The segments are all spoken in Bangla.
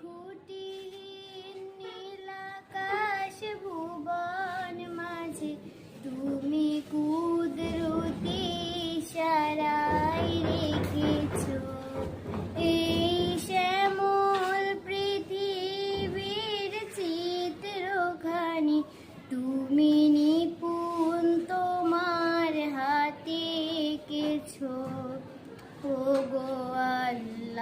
খুঁটিহীন নীলাকাশ ভুবন মাঝে, তুমি সারাই রেখেছ। এই পৃথিবীর চিত্রখানি, তুমি তোমার হাতে গো আল্লাহ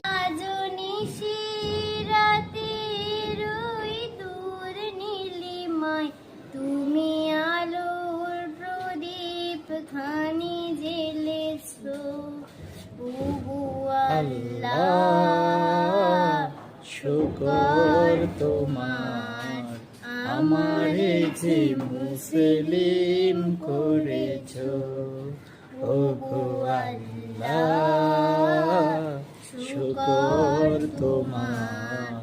জেলেছো আল্লাহ শুকর তোমার। আমারে যে মুসলিম করেছ। গো আল্লাহ শুকর তোমার।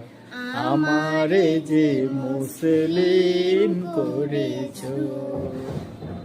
আমারে যে মুসলিম করেছ।